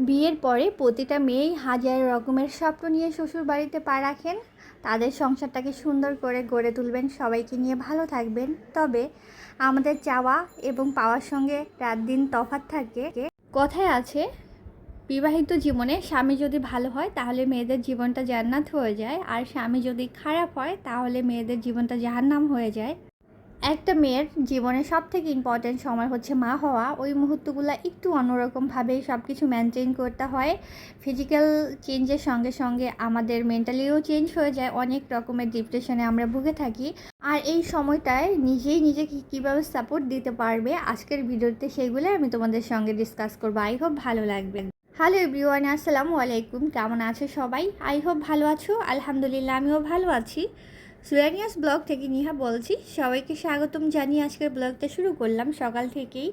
বিয়ের পরে প্রতিটা মেয়েই হাজার রকমের স্বপ্ন নিয়ে শ্বশুর বাড়িতে পা রাখেন। তাদের সংসারটাকে সুন্দর করে গড়ে তুলবেন। সবাইকে নিয়ে ভালো থাকবেন। তবে আমাদের চাওয়া এবং পাওয়ার সঙ্গে রাত দিন তফাৎ থাকে। কথায় আছে, বিবাহিত জীবনে স্বামী যদি ভালো হয়, তাহলে মেয়েদের জীবনটা জান্নাত হয়ে যায়। আর স্বামী যদি খারাপ হয়, তাহলে মেয়েদের জীবনটা জাহান্নাম হয়ে যায়। একটা মেয়ের জীবনে সব থেকে ইম্পর্ট্যান্ট সময় হচ্ছে মা হওয়া। ওই মুহূর্তগুলো একটু অন্যরকমভাবেই সব কিছু মেনটেন করতে হয়। ফিজিক্যাল চেঞ্জের সঙ্গে সঙ্গে আমাদের মেন্টালিও চেঞ্জ হয়ে যায়। অনেক রকমের ডিপ্রেশনে আমরা ভুগে থাকি। আর এই সময়টায় নিজেই নিজেকে কীভাবে সাপোর্ট দিতে পারবে আজকের ভিডিওতে সেইগুলো আমি তোমাদের সঙ্গে ডিসকাস করব। আই হোপ ভালো লাগবে। হ্যালো এভরিওয়ান আসসালামু আলাইকুম। কেমন আছো সবাই? আই হোপ ভালো আছো। আলহামদুলিল্লাহ, আমিও ভালো আছি। সুয়ানিয়াস ব্লগ থেকে নিহা বলছি সবাইকে স্বাগতম জানিয়ে আজকের ব্লগটা শুরু করলাম। সকাল থেকেই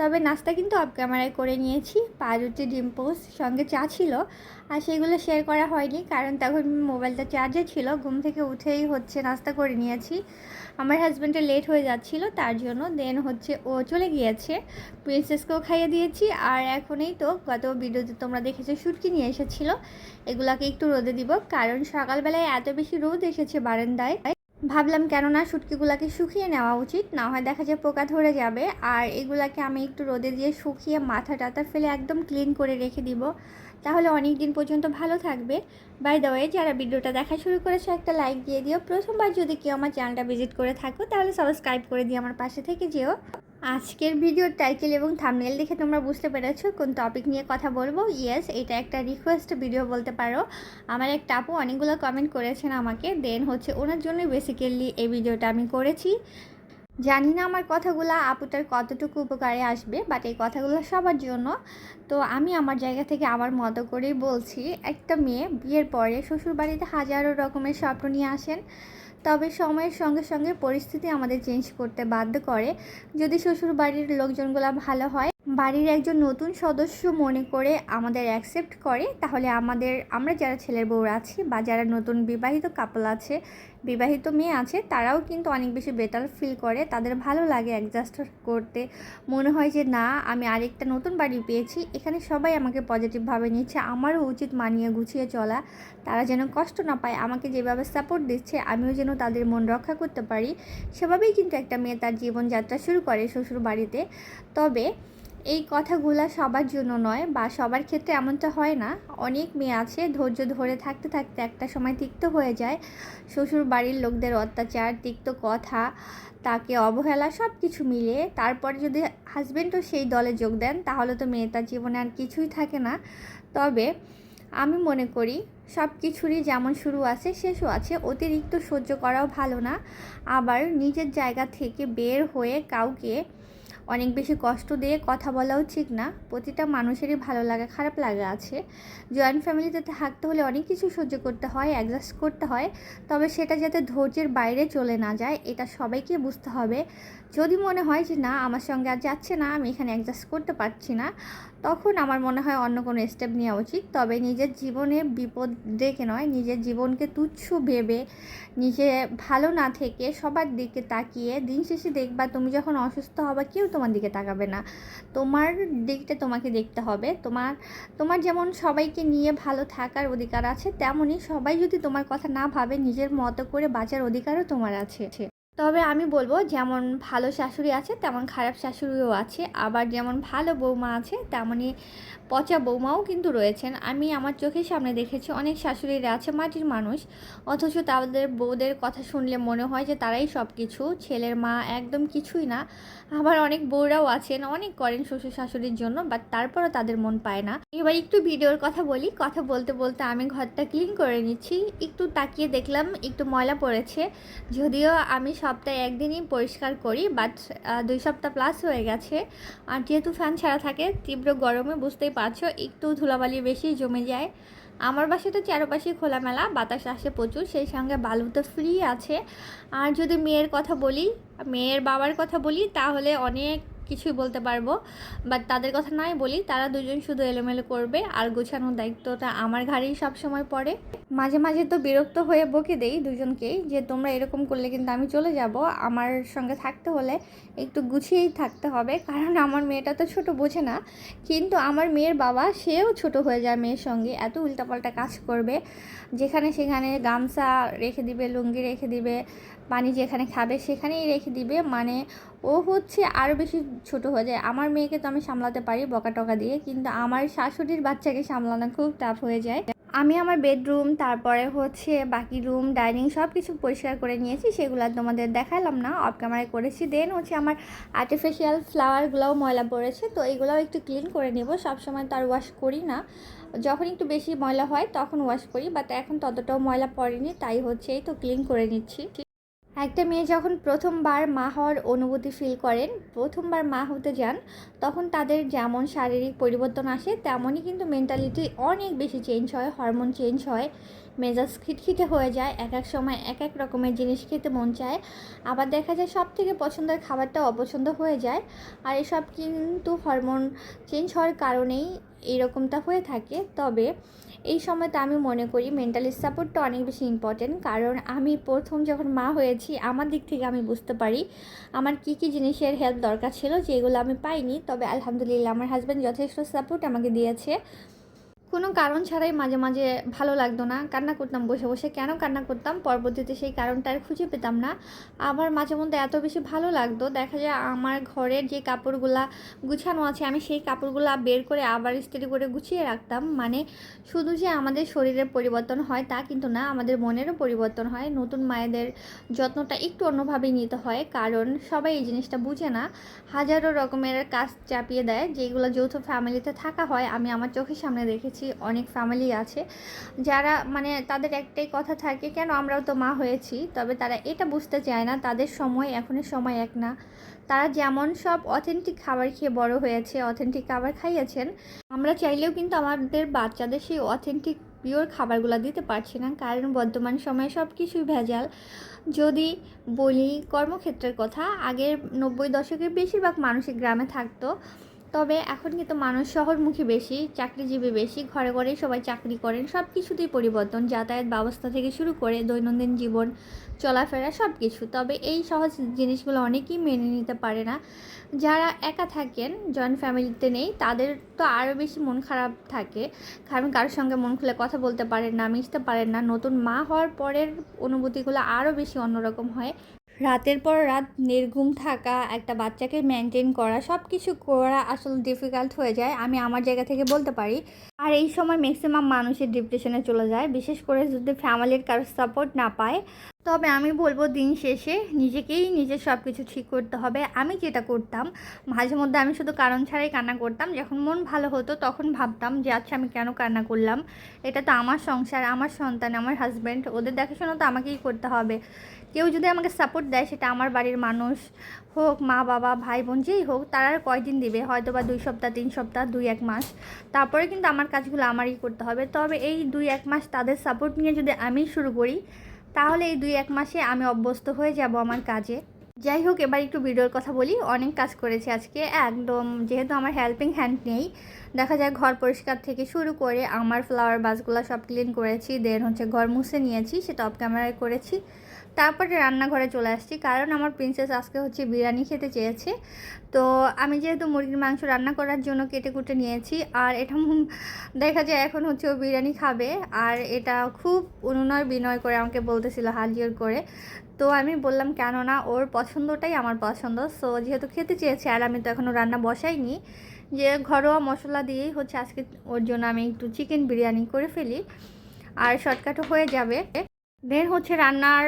তবে নাস্তা কিন্তু অফ ক্যামেরায় করে নিয়েছি। পাউরুটি ডিম পোস্ট, সঙ্গে চা ছিল। আর সেগুলো শেয়ার করা হয়নি, কারণ তখন মোবাইলটা চার্জে ছিল। ঘুম থেকে উঠেই হচ্ছে নাস্তা করে নিয়েছি। আমার হাজব্যান্ডের লেট হয়ে যাচ্ছিল, তার জন্য দেন হচ্ছে ও চলে গিয়েছে। প্রিন্সেসকেও খাইয়ে দিয়েছি। আর এখনই তো গত ভিডিওতে তোমরা দেখেছ শুটকি নিয়ে এসেছিল। এগুলাকে একটু রোদে দিব, কারণ সকালবেলায় এত বেশি রোদ এসেছে বারান্দায়। ভাবলাম কেননা শুটকিগুলাকে শুকিয়ে নেওয়া উচিত, না হয় দেখা যায় পোকা ধরে যাবে। আর এগুলাকে আমি একটু রোদে দিয়ে শুকিয়ে মাথা টাতা ফেলে একদম ক্লিন করে রেখে দিব। তাহলে অনেক দিন পর্যন্ত ভালো থাকবে। বাই দ্য ওয়ে যারা ভিডিওটা দেখা শুরু করেছ, একটা লাইক দিয়ে দিও। প্রথমবার যদি কেউ আমার চ্যানেলটা ভিজিট করে থাকো, তাহলে সাবস্ক্রাইব করে দিও আমার পাশে থেকে যেও। আজকের ভিডিওর টাইটেল এবং থামনেল দেখে তোমরা বুঝতে পেরেছ কোন টপিক নিয়ে কথা বলব। ইয়েস এটা একটা রিকোয়েস্ট ভিডিও বলতে পারো। আমার একটা আপু অনেকগুলো কমেন্ট করেছেন আমাকে। দেন হচ্ছে ওনার জন্যই বেসিক্যালি এই ভিডিওটা আমি করেছি। জানি না আমার কথাগুলো আপুটার কতটুকু উপকারে আসবে বাট এই কথাগুলো সবার জন্য। তো আমি আমার জায়গা থেকে আমার মতো করেই বলছি, একটা মেয়ে বিয়ের পরে শ্বশুরবাড়িতে হাজারো রকমের স্বপ্ন নিয়ে আসেন। তবে সময়ের সঙ্গে সঙ্গে পরিস্থিতি আমাদের চেঞ্জ করতে বাধ্য করে। যদি শ্বশুর বাড়ির লোকজনগুলো ভালো হয়, বাড়ির একজন নতুন সদস্য মনে করে আমাদের অ্যাকসেপ্ট করে, তাহলে আমাদের, আমরা যারা ছেলের বউরা আছি বা যারা নতুন বিবাহিত কাপল আছে বিবাহিত মেয়ে আছে, তারাও কিন্তু অনেক বেশি বেটার ফিল করে। তাদের ভালো লাগে অ্যাডজাস্ট করতে। মনে হয় যে, না, আমি আরেকটা নতুন বাড়ি পেয়েছি। এখানে সবাই আমাকে পজিটিভভাবে নিচ্ছে। আমারও উচিত মানিয়ে গুছিয়ে চলা। তারা যেন কষ্ট না পায়। আমাকে যেভাবে সাপোর্ট দিচ্ছে, আমিও যেন তাদের মন রক্ষা করতে পারি। সেভাবেই কিন্তু একটা মেয়ে তার জীবনযাত্রা শুরু করে শ্বশুর বাড়িতে তবে এই কথাগুলো সবার জন্য নয় বা সবার ক্ষেত্রে এমনটা হয় না। অনেক মেয়ে আছে, ধৈর্য ধরে থাকতে থাকতে একটা সময় তিক্ত হয়ে যায়। শ্বশুর বাড়ির লোকদের অত্যাচার, তিক্ত কথা, তাকে অবহেলা সব কিছু মিলে তারপরে যদি হাজব্যান্ডও সেই দলে যোগ দেন, তাহলে তো মেয়ে তার জীবনে আর কিছুই থাকে না। তবে আমি মনে করি সব কিছুরই যেমন শুরু আছে, শেষও আছে। অতিরিক্ত সহ্য করাও ভালো না। আবার নিজের জায়গা থেকে বের হয়ে কাউকে অনেক বেশি কষ্ট দিয়ে কথা বলাও ঠিক না। প্রতিটা মানুষেরই ভালো লাগা, খারাপ লাগা আছে। জয়েন্ট ফ্যামিলিতে থাকতে হলে অনেক কিছু সহ্য করতে হয় অ্যাডজাস্ট করতে হয়। তবে সেটা যাতে ধৈর্যের বাইরে চলে না যায়, এটা সবাইকে বুঝতে হবে। যদি মনে হয় যে, না, আমার সঙ্গে আর যাচ্ছে না, আমি এখানে অ্যাডজাস্ট করতে পারছি না, তখন আমার মনে হয় অন্য কোনো স্টেপ নেওয়া উচিত। তবে নিজের জীবনে বিপদ ডেকে নয়, নিজের জীবনকে তুচ্ছ ভেবে, নিজে ভালো না থেকে সবার দিকে তাকিয়ে দিন শেষে দেখবা তুমি যখন অসুস্থ হবা, কেউ তোমার দিকে তাকাবে না। তোমার দিকটা তোমাকে দেখতে হবে। তোমার তোমার যেমন সবাইকে নিয়ে ভালো থাকার অধিকার আছে, তেমনই সবাই যদি তোমার কথা না ভাবে, নিজের মতো করে বাঁচার অধিকারও তোমার আছে। তবে আমি বলব, যেমন ভালো শাশুড়ি আছে, তেমন খারাপ শাশুড়িও আছে। আবার যেমন ভালো বৌমা আছে, তেমনই পচা বৌমাও কিন্তু রয়েছেন। আমি আমার চোখের সামনে দেখেছি অনেক শাশুড়িরা আছে, মাটির মানুষ। অথচ তাদের বউদের কথা শুনলে মনে হয় যে তারাই সব কিছু ছেলের মা একদম কিছুই না। আবার অনেক বউরাও আছেন, অনেক করেন শ্বশুর শাশুড়ির জন্য বাট তারপরও তাদের মন পায় না। এবার একটু ভিডিওর কথা বলি। কথা বলতে বলতে আমি ঘরটা ক্লিন করে নিচ্ছি। একটু তাকিয়ে দেখলাম একটু ময়লা পড়েছে। যদিও আমি সপ্তাহে একদিনই পরিষ্কার করি বাট দুই সপ্তাহ প্লাস হয়ে গেছে। আর যেহেতু ফ্যান ছাড়া থাকে, তীব্র গরমে বুঝতেই পারছ একটু ধুলাবালি বেশি জমে যায়। আমার বাসাটা চারপাশে খোলামেলা, বাতাস আসে প্রচুর, সেই সঙ্গে বালু তো ফ্রি আছে। আর যদি মেয়ের কথা বলি, মেয়ের বাবার কথা বলি, তাহলে অনেক কিছুই বলতে পারব বাট তাদের কথা নাই বলি, তারা দুজন শুধু এলোমেলো করবে, আর গোছানোর দায়িত্বটা আমার ঘাড়েই সবসময় পড়ে। মাঝে মাঝে তো বিরক্ত হয়ে বকে দেই দুজনকেই, যে তোমরা এরকম করলে কিন্তু আমি চলে যাব, আমার সঙ্গে থাকতে হলে একটু গুছিয়েই থাকতে হবে, কারণ আমার মেয়েটা তো ছোট বোঝে না। কিন্তু আমার মেয়ের বাবা, সেও ছোট হয়ে যায় মেয়ের সঙ্গে, এত উল্টাপাল্টা কাজ করবে, যেখানে সেখানে গামছা রেখে দিবে, লুঙ্গি রেখে দিবে পানি যেখানে খাবে সেখানেই রেখে দিবে। মানে ও হচ্ছে আরও বেশি ছোট হয়ে যায়। আমার মেয়েকে তো আমি সামলাতে পারি বকা টকা দিয়ে, কিন্তু আমার শাশুড়ির বাচ্চাকে সামলানো খুব টাফ হয়ে যায়। আমি আমার বেডরুম তারপরে হচ্ছে বাকি রুম ডাইনিং সব কিছু পরিষ্কার করে নিয়েছি। সেগুলো তোমাদের দেখালাম না অফ ক্যামেরায় করেছি। দেন হচ্ছে আমার আর্টিফিশিয়াল ফ্লাওয়ারগুলোও ময়লা পড়েছে, তো এগুলোও একটু ক্লিন করে নেব। সবসময় তো আর ওয়াশ করি না। যখন একটু বেশি ময়লা হয় তখন ওয়াশ করি বাট এখন ততটাও ময়লা পড়েনি, তাই হচ্ছে এই তো ক্লিন করে নিচ্ছি। একটা মেয়ে যখন প্রথমবার মা হওয়ার অনুভূতি ফিল করেন, প্রথমবার মা হতে যান, তখন তাদের যেমন শারীরিক পরিবর্তন আসে, তেমনই কিন্তু মেন্টালিটি অনেক বেশি চেঞ্জ হয় হরমোন চেঞ্জ হয়, মেজাজ খিটখিটে হয়ে যায়, এক এক সময় এক এক রকমের জিনিস খেতে মন চায়। আবার দেখা যায় সব থেকে পছন্দের খাবারটা অপছন্দ হয়ে যায়, আর এসব কিন্তু হরমোন চেঞ্জ হওয়ার কারণেই এইরকমটা হয়ে থাকে। তবে এই সময়টা আমি মনে করি মেন্টালি সাপোর্টটা অনেক বেশি ইম্পর্টেন্ট কারণ আমি প্রথম যখন মা হয়েছি, আমার দিক থেকে আমি বুঝতে পারি আমার কি কি জিনিসের হেল্প দরকার ছিল, যেগুলো আমি পাইনি। তবে আলহামদুলিল্লাহ, আমার হাজব্যান্ড যথেষ্ট সাপোর্ট আমাকে দিয়েছে। কোনো কারণ ছাড়াই মাঝে মাঝে ভালো লাগতো না। কান্না করতাম, বসে বসে কেন কান্না করতাম? পরবর্তীতে সেই কারণটা আর খুঁজে পেতাম না। আবার মাঝে মধ্যে এত বেশি ভালো লাগতো, দেখা যায় আমার ঘরের যে কাপড়গুলা গুছানো আছে, আমি সেই কাপড়গুলা বের করে আবার ইস্ত্রি করে গুছিয়ে রাখতাম। মানে শুধু যে আমাদের শরীরের পরিবর্তন হয় তা কিন্তু না, আমাদের মনেরও পরিবর্তন হয়। নতুন মায়েদের যত্নটা একটু অন্যভাবেই নিতে হয়, কারণ সবাই এই জিনিসটা বুঝে না। হাজারো রকমের কাজ চাপিয়ে দেয়, যেগুলো যৌথ ফ্যামিলিতে থাকা হয়, আমি আমার চোখের সামনে দেখেছি। অনেক ফ্যামিলি আছে। যারা মানে তাদের একটাই কথা থাকে, কেন আমরাও তো মা হয়েছি? তবে তারা এটা বুঝতে চায় না, তাদের সময় এখনের সময় এক না। তারা যেমন সব অথেন্টিক খাবার খেয়ে বড় হয়েছে অথেন্টিক খাবার খাইয়েছেন, আমরা চাইলেও কিন্তু আমাদের বাচ্চাদের সেই অথেন্টিক পিওর খাবারগুলো দিতে পারছি না। কারণ বর্তমান সময়ে সব কিছুই ভেজাল। যদি বলি কর্মক্ষেত্রের কথা, আগের নব্বই দশকের বেশিরভাগ মানুষই গ্রামে থাকতো। তবে এখন কিন্তু মানুষ শহরমুখী বেশি, চাকরিজীবী বেশি, ঘরে ঘরেই সবাই চাকরি করেন সব কিছুতেই পরিবর্তন, যাতায়াত ব্যবস্থা থেকে শুরু করে দৈনন্দিন জীবন, চলাফেরা সব কিছু তবে এই সহজ জিনিসগুলো অনেকেই মেনে নিতে পারে না। যারা একা থাকেন জয়েন্ট ফ্যামিলিতে নেই, তাদের তো আরও বেশি মন খারাপ থাকে। কারণ কারোর সঙ্গে মন খুলে কথা বলতে পারেন না, মিশতে পারেন না। নতুন মা হওয়ার পরের অনুভূতিগুলো আরও বেশি অন্যরকম হয়। রাতের পর রাত নির্ঘুম থাকা, একটা বাচ্চাকে মেনটেন করা সব কিছু করা আসলে ডিফিকাল্ট হয়ে যায়। আমি আমার জায়গা থেকে বলতে পারি। আর এই সময় ম্যাক্সিমাম মানুষের ডিপ্রেশনে চলে যায়। বিশেষ করে যদি ফ্যামিলির কারোর সাপোর্ট না পায় তবে আমি বলব দিন শেষে নিজেকেই নিজের সব কিছু ঠিক করতে হবে। আমি যেটা করতাম, মাঝে মধ্যে আমি শুধু কারণ ছাড়াই কান্না করতাম। যখন মন ভালো হতো তখন ভাবতাম যে আচ্ছা আমি কেন কান্না করলাম? এটা তো আমার সংসার, আমার সন্তান, আমার হাজব্যান্ড ওদের দেখাশোনা তো আমাকেই করতে হবে। কেউ যদি আমাকে সাপোর্ট দেয়, সেটা আমার বাড়ির মানুষ হোক, মা, বাবা, ভাই, বোন, যেই হোক, তারা আর কয়দিন দিবে? হয়তো বা দুই সপ্তাহ, তিন সপ্তাহ, দুই এক মাস। তারপরে কিন্তু আমার কাজগুলো আমারই করতে হবে। তবে এই দুই এক মাস তাদের সাপোর্ট নিয়ে যদি আমি শুরু করি তাহলে এই দুই এক মাসে আমি অভ্যস্ত হয়ে যাব আমার কাজে। যাই হোক, এবার একটু ভিডিওর কথা বলি। অনেক কাজ করেছি আজকে। একদম, যেহেতু আমার হেল্পিং হ্যান্ড নেই, দেখা যায় ঘর পরিষ্কার থেকে শুরু করে আমার ফ্লাওয়ার বাসগুলো সব ক্লিন করেছি। দেন হচ্ছে ঘর মুছে নিয়েছি, সেটা অফ ক্যামেরায় করেছি। তারপরে রান্নাঘরে চলে আসছি। কারণ আমার প্রিন্সেস আজকে হচ্ছে বিরিয়ানি খেতে চেয়েছে। তো আমি যেহেতু মুরগির মাংস রান্না করার জন্য কেটে কুটে নিয়েছি, আর এটা দেখা যায় এখন হচ্ছে ও বিরিয়ানি খাবে, আর এটা খুব অনুনয় বিনয় করে আমাকে বলতেছিল হাজির করে। তো আমি বললাম কেন না ওর পছন্দটাই আমার পছন্দ। সো যেহেতু খেতে চেয়েছে, আর আমি তো এখনও রান্না বসাইনি, যে ঘরোয়া মশলা দিয়েই হচ্ছে আজকে ওর জন্য আমি একটু চিকেন বিরিয়ানি করে ফেলি। আর শর্টকাটও হয়ে যাবে। দেন হচ্ছে রান্নার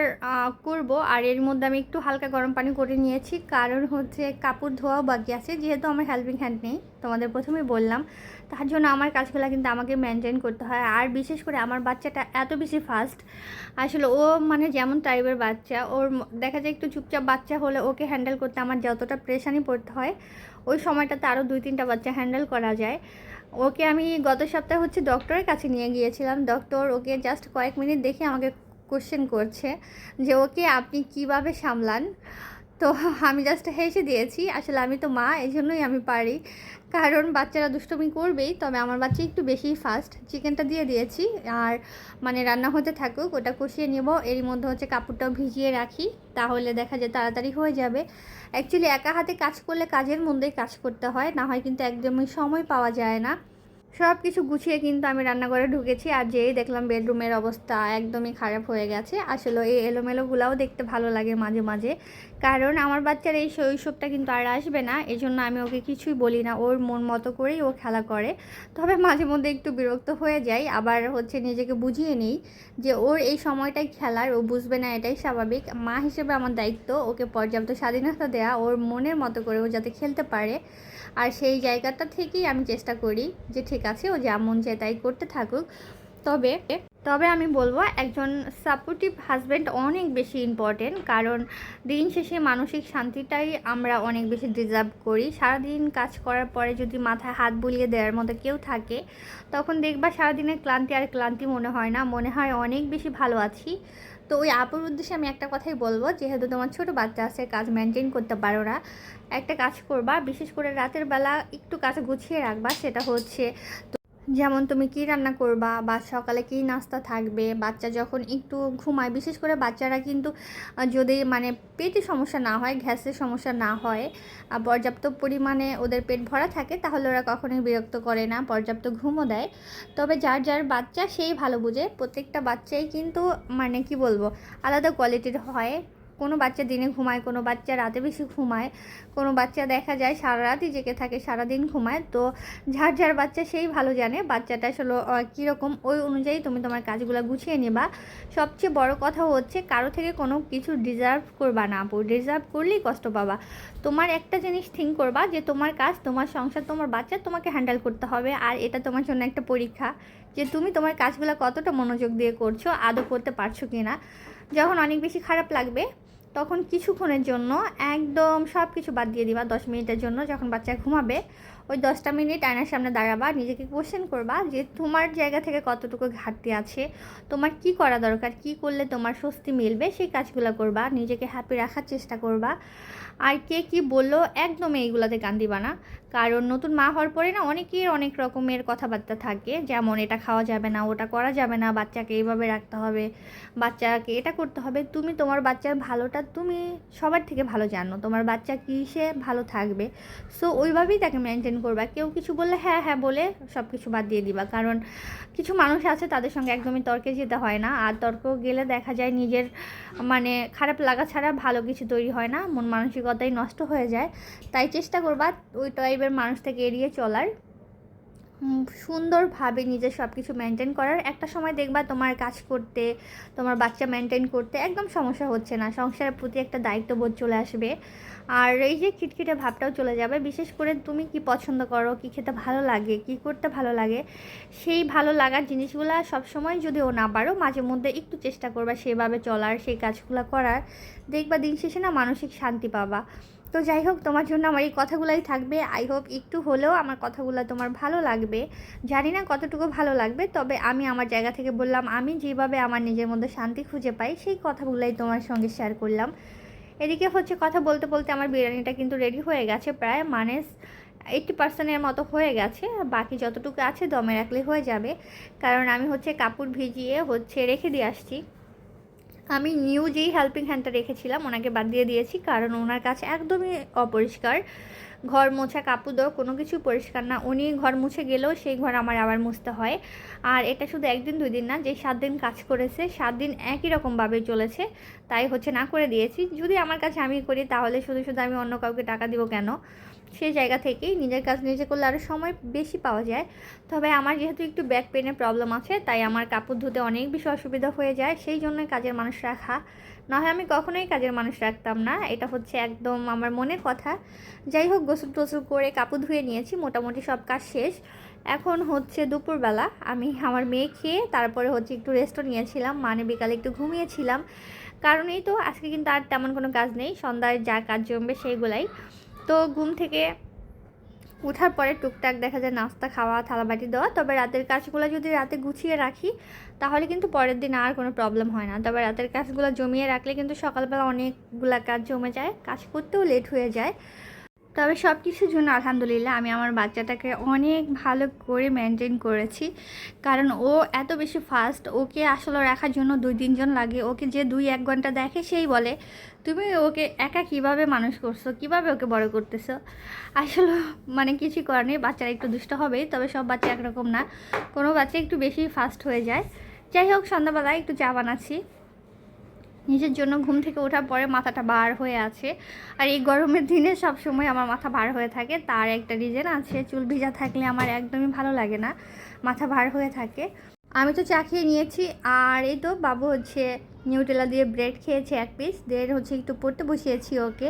করব। আর এর মধ্যে আমি একটু হালকা গরম পানি করে নিয়েছি। কারণ হচ্ছে কাপড় ধোয়াও বাকি আছে। যেহেতু আমার হেল্পিং হ্যান্ড নেই, তোমাদের প্রথমেই বললাম। তার জন্য আমার কাজগুলো কিন্তু আমাকে মেনটেন করতে হয়। আর বিশেষ করে আমার বাচ্চাটা এত বেশি ফাস্ট আসলে ও মানে যেমন টাইপের বাচ্চা, ওর দেখা যায় একটু চুপচাপ বাচ্চা হলে ওকে হ্যান্ডেল করতে আমার যতটা প্রেশানি পড়তে হয়, ওই সময়টাতে আরও দুই তিনটা বাচ্চা হ্যান্ডেল করা যায়। ওকে আমি গত সপ্তাহে হচ্ছে ডক্টরের কাছে নিয়ে গিয়েছিলাম। ডক্টর ওকে জাস্ট কয়েক মিনিট দেখে আমাকে কোশ্চেন করছে যে, ওকে আপনি কীভাবে সামলান? তো আমি জাস্ট হেসে দিয়েছি, আসলে আমি তো মা এই জন্যই আমি পারি। কারণ বাচ্চারা দুষ্টমি করবেই, তবে আমার বাচ্চা একটু বেশিই ফাস্ট চিকেনটা দিয়ে দিয়েছি, আর মানে রান্না হতে থাকুক, ওটা কষিয়ে নেব। এর মধ্যে হচ্ছে কাপড়টাও ভিজিয়ে রাখি, তাহলে দেখা যায় তাড়াতাড়ি হয়ে যাবে। অ্যাকচুয়ালি একা হাতে কাজ করলে কাজের মধ্যেই কাজ করতে হয়, না হয় কিন্তু একদমই সময় পাওয়া যায় না। সব কিছু গুছিয়ে কিন্তু আমি রান্নাঘরে ঢুকেছি আর যেই দেখলাম বেডরুমের অবস্থা একদমই খারাপ হয়ে গেছে। আসলে এই এলোমেলোগুলাও দেখতে ভালো লাগে মাঝে মাঝে। কারণ আমার বাচ্চার এই শৈশবটা কিন্তু আর আসবে না এই জন্য আমি ওকে কিছুই বলি না। ওর মন মতো করেই ও খেলা করে। তবে মাঝে মধ্যে একটু বিরক্ত হয়ে যায়, আবার হচ্ছে নিজেকে বুঝিয়ে নিই যে ওর এই সময়টাই খেলার, ও বুঝবে না, এটাই স্বাভাবিক। মা হিসেবে আমার দায়িত্ব, ওকে পর্যাপ্ত স্বাধীনতা দেওয়া ওর মনের মতো করে ও যাতে খেলতে পারে। আর সেই জায়গাটা থেকেই আমি চেষ্টা করি যে ঠিক আছে, ও যেমন চায় তাই করতে থাকুক। তবে তবে আমি বলব একজন সাপোর্টিভ হাজব্যান্ড অনেক বেশি ইম্পর্টেন্ট কারণ দিন শেষে মানসিক শান্তিটাই আমরা অনেক বেশি ডিজার্ভ করি। সারাদিন কাজ করার পরে যদি মাথায় হাত বুলিয়ে দেওয়ার মতো কেউ থাকে, তখন দেখবা সারাদিনের ক্লান্তি আর ক্লান্তি মনে হয় না, মনে হয় অনেক বেশি ভালো আছি। তো ওই আপুর উদ্দেশ্যে আমি একটা কথাই বলব, যেহেতু তোমার ছোট বাচ্চা আছে, কাজ মেনটেন করতে পারো না। একটা কাজ করবা, বিশেষ করে রাতের বেলা একটু কাজ গুছিয়ে রাখবা, সেটা হচ্ছে যেমন তুমি কি রান্না করবা বা সকালে কি নাস্তা থাকবে, বাচ্চা যখন একটু ঘুমায়, বিশেষ করে বাচ্চারা কিন্তু যদি মানে পেটে সমস্যা না হয় গ্যাসের সমস্যা না হয় পর্যাপ্ত পরিমাণে ওদের পেট ভরা থাকে, তাহলে ওরা কখনোই বিরক্ত করে না, পর্যাপ্ত ঘুমও দেয়। তবে যার যার বাচ্চা, সেই ভালো বুঝে। প্রত্যেকটা বাচ্চাই কিন্তু মানে কি বলব, আলাদা কোয়ালিটির হয়। কোনো বাচ্চা দিনে ঘুমায়, কোনো বাচ্চা রাতে বেশি ঘুমায়, কোনো বাচ্চা দেখা যায় সারা রাতই জেগে থাকে সারাদিন ঘুমায়। তো যার যার বাচ্চা সেই ভালো জানে বাচ্চাটা আসলে কীরকম, ওই অনুযায়ী তুমি তোমার কাজগুলো গুছিয়ে নেবা। সবচেয়ে বড় কথা হচ্ছে কারও থেকে কোনো কিছু ডিজার্ভ করবা না, আপু। ডিজার্ভ করলেই কষ্ট পাবা। তোমার একটা জিনিস থিঙ্ক করবা যে তোমার কাজ, তোমার সংসার, তোমার বাচ্চা তোমাকে হ্যান্ডেল করতে হবে। আর এটা তোমার জন্য একটা পরীক্ষা যে তুমি তোমার কাজগুলো কতটা মনোযোগ দিয়ে করছ, আদৌ করতে পারছ কি না যখন অনেক বেশি খারাপ লাগবে তখন কিছুক্ষণের জন্য একদম সব কিছু বাদ দিয়ে দিবা, দশ মিনিটের জন্য যখন বাচ্চা ঘুমাবে, ওই দশটা মিনিট আয়নার সামনে দাঁড়াবা, নিজেকে কোশ্চেন করবা যে তোমার জায়গা থেকে কতটুকু ঘাটতি আছে, তোমার কি করা দরকার, কি করলে তোমার স্বস্তি মিলবে, সেই কাজগুলো করবা, নিজেকে হ্যাপি রাখার চেষ্টা করবা। আর কে কি বলল, একদম এইগুলাতে কান দিবা না। কারণ নতুন মা হওয়ার পরে না অনেকের অনেক রকমের কথাবার্তা থাকে। যেমন, এটা খাওয়া যাবে না, ওটা করা যাবে না, বাচ্চাকে এইভাবে রাখতে হবে, বাচ্চাকে এটা করতে হবে। তুমি তোমার বাচ্চার ভালোটা তুমি সবার থেকে ভালো জানো। তোমার বাচ্চা কিসে ভালো থাকবে? সো ওইভাবেই তাকে মেনটেন করবা। কেউ কিছু বললে হ্যাঁ হ্যাঁ বলে সব কিছু বাদ দিয়ে দিবা। কারণ কিছু মানুষ আছে, তাদের সঙ্গে একদমই তর্কে যেতে হয় না। আর তর্ক গেলে দেখা যায় নিজের মানে খারাপ লাগা ছাড়া ভালো কিছু তৈরি হয় না। মন মানসিকতাই নষ্ট হয়ে যায়। তাই চেষ্টা করবা, ওই টাইপের মানুষ থেকে এড়িয়ে চলার সুন্দরভাবে নিজের সব কিছু মেনটেন করার। একটা সময় দেখবা তোমার কাজ করতে, তোমার বাচ্চা মেনটেন করতে একদম সমস্যা হচ্ছে না। সংসারের প্রতি একটা দায়িত্ববোধ চলে আসবে। আর এই যে খিটখিটে ভাবটাও চলে যাবে। বিশেষ করে তুমি কি পছন্দ করো, কি খেতে ভালো লাগে, কি করতে ভালো লাগে, সেই ভালো লাগার জিনিসগুলো যদি ও না পারো, মাঝে মধ্যে একটু চেষ্টা করবা সেভাবে চলার, সেই কাজগুলো করার। দেখবা দিন শেষে না মানসিক শান্তি পাবা। তো যাই হোক, তোমার জন্য আমার এই কথাগুলোই থাকবে। আই হোপ একটু হলেও আমার কথাগুলো তোমার ভালো লাগবে। জানি না কতটুকু ভালো লাগবে, তবে আমি আমার জায়গা থেকে বললাম, আমি যেভাবে আমার নিজের মধ্যে শান্তি খুঁজে পাই, সেই কথাগুলোই তোমার সঙ্গে শেয়ার করলাম। এদিকে হচ্ছে কথা বলতে বলতে আমার বিরিয়ানিটা কিন্তু রেডি হয়ে গেছে প্রায় মানে এইটটি পার্সেন্টের মতো হয়ে গেছে। বাকি যতটুকু আছে দমে রাখলে হয়ে যাবে। কারণ আমি হচ্ছে কাপড় ভিজিয়ে হচ্ছে রেখে দিয়ে আসছি। আমি নিউ যেই হেল্পিং হ্যান্ডটা রেখেছিলাম, ওনাকে বাদ দিয়ে দিয়েছি, কারণ ওনার কাছে একদমই অপরিষ্কার। ঘর মোছা, কাপড় দেওয়া কোনো কিছু পরিষ্কার না। উনি ঘর মুছে গেলেও সেই ঘর আমার আবার মুছতে হয়। আর এটা শুধু একদিন, দুই দিন না, যে সাত দিন কাজ করেছে, সাত দিন একই রকমভাবে চলেছে। তাই হচ্ছে না করে দিয়েছি। যদি আমার কাছে আমি করি, তাহলে শুধু শুধু আমি অন্য কাউকে টাকা দিব কেন? সেই জায়গা থেকেই নিজের কাজ নিজে করলে আরও সময় বেশি পাওয়া যায়। তবে আমার যেহেতু একটু ব্যাক পেনের প্রবলেম আছে, তাই আমার কাপড় ধুতে অনেক বেশি অসুবিধা হয়ে যায়, সেই জন্যই কাজের মানুষ রাখা। নাহলে আমি কখনোই কাজের মানুষ রাখতাম না, এটা হচ্ছে একদম আমার মনের কথা। যাই হোক, গোসল টোসল করে কাপড় ধুয়ে নিয়েছি, মোটামুটি সব কাজ শেষ। এখন হচ্ছে দুপুরবেলা, আমি আমার মেয়ে খেয়ে তারপরে হচ্ছে একটু রেস্টও নিয়েছিলাম মানে বিকালে একটু ঘুমিয়েছিলাম। কারণ এই তো, আজকে কিন্তু আর তেমন কোনো কাজ নেই, সন্ধ্যায় যা কাজ জমবে সেইগুলাই। তো ঘুম থেকে উঠার পরে টুকটাক দেখা যায় নাস্তা, খাওয়া, থালাবাটি দেওয়া। তবে রাতের কাজগুলো যদি রাতে গুছিয়ে রাখি, তাহলে কিন্তু পরের দিন আর কোনো প্রবলেম হয় না। তবে রাতের কাজগুলো জমিয়ে রাখলে কিন্তু সকালবেলা অনেকগুলা কাজ জমে যায়, কাজ করতেও লেট হয়ে যায়। তবে সব কিছুর জন্য আলহামদুলিল্লাহ আমি আমার বাচ্চাটাকে অনেক ভালো করে মেনটেন করেছি। কারণ ও এত বেশি ফাস্ট ওকে আসলে রাখার জন্য দুই তিনজন লাগে। ওকে যে দুই এক ঘণ্টা দেখে সেই বলে। তুমি ওকে একা কীভাবে মানুষ করছ? কীভাবে ওকে বড় করতেছো? আসলে মানে কিছু করার নেই, বাচ্চারা একটু দুষ্ট হবেই, তবে সব বাচ্চা একরকম না। কোনো বাচ্চা একটু বেশি ফাস্ট হয়ে যায়। যাই হোক, সন্ধ্যাবেলায় একটু চা বানাচ্ছি। নিজের জন্য ঘুম থেকে ওঠার পরে মাথাটা বার হয়ে আছে। আর এই গরমের দিনে সব সময় আমার মাথা ভার হয়ে থাকে। তার একটা রিজন আছে, চুল ভিজা থাকলে আমার একদমই ভালো লাগে না। মাথা ভার হয়ে থাকে। আমি তো চা খেয়ে নিয়েছি, আর এই তো বাবু হচ্ছে নিউটেলা দিয়ে ব্রেড খেয়েছে এক পিস দেন হচ্ছে একটু পড়তে বসিয়েছি ওকে।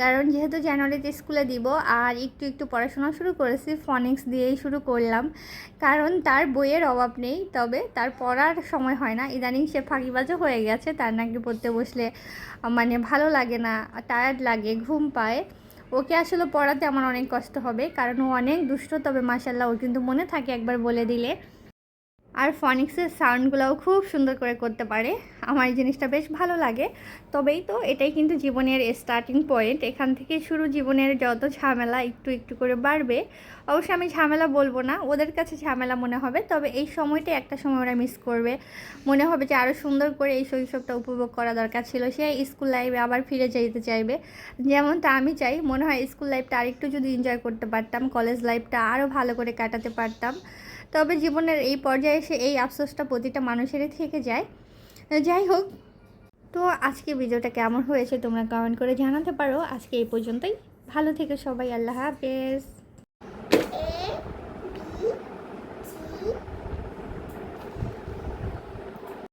কারণ যেহেতু জানুয়ারিতে স্কুলে দিব, আর একটু একটু পড়াশোনা শুরু করেছি ফনিক্স দিয়েই শুরু করলাম। কারণ তার বইয়ের অভাব নেই, তবে তার পড়ার সময় হয় না। ইদানিং সে ফাঁকিবাজও হয়ে গেছে, তার নাকি পড়তে বসলে মানে ভালো লাগে না টায়ার্ড লাগে, ঘুম পায়। ওকে আসলে পড়াতে আমার অনেক কষ্ট হবে, কারণ ও অনেক দুষ্ট, তবে মাসাল্লাহ ওর কিন্তু মনে থাকে একবার বলে দিলে। আর ফনিক্সের সাউন্ডগুলোও খুব সুন্দর করে করতে পারে। আমার এই জিনিসটা বেশ ভালো লাগে। তবেই তো এটাই কিন্তু জীবনের স্টার্টিং পয়েন্ট এখান থেকে শুরু জীবনের যত ঝামেলা একটু একটু করে বাড়বে। অবশ্যই আমি ঝামেলা বলব না, ওদের কাছে ঝামেলা মনে হবে। তবে এই সময়টাই একটা সময় ওরা মিস করবে। মনে হবে যে আরও সুন্দর করে এই শৈশবটা উপভোগ করা দরকার ছিল। সে স্কুল লাইফে আবার ফিরে যেতে চাইবে। যেমনটা আমি চাই, মনে হয় স্কুল লাইফটা আরেকটু যদি এনজয় করতে পারতাম কলেজ লাইফটা আরও ভালো করে কাটাতে পারতাম। তবে জীবনের এই পর্যায়ে এসে এই আফসোসটা প্রতিটা মানুষেরই থেকে যায়। যাই হোক, তো আজকে ভিডিওটা কেমন হয়েছে তোমরা কমেন্ট করে জানাতে পারো। আজকে এই পর্যন্তই। ভালো থেকে সবাই, আল্লাহ হাফেজ।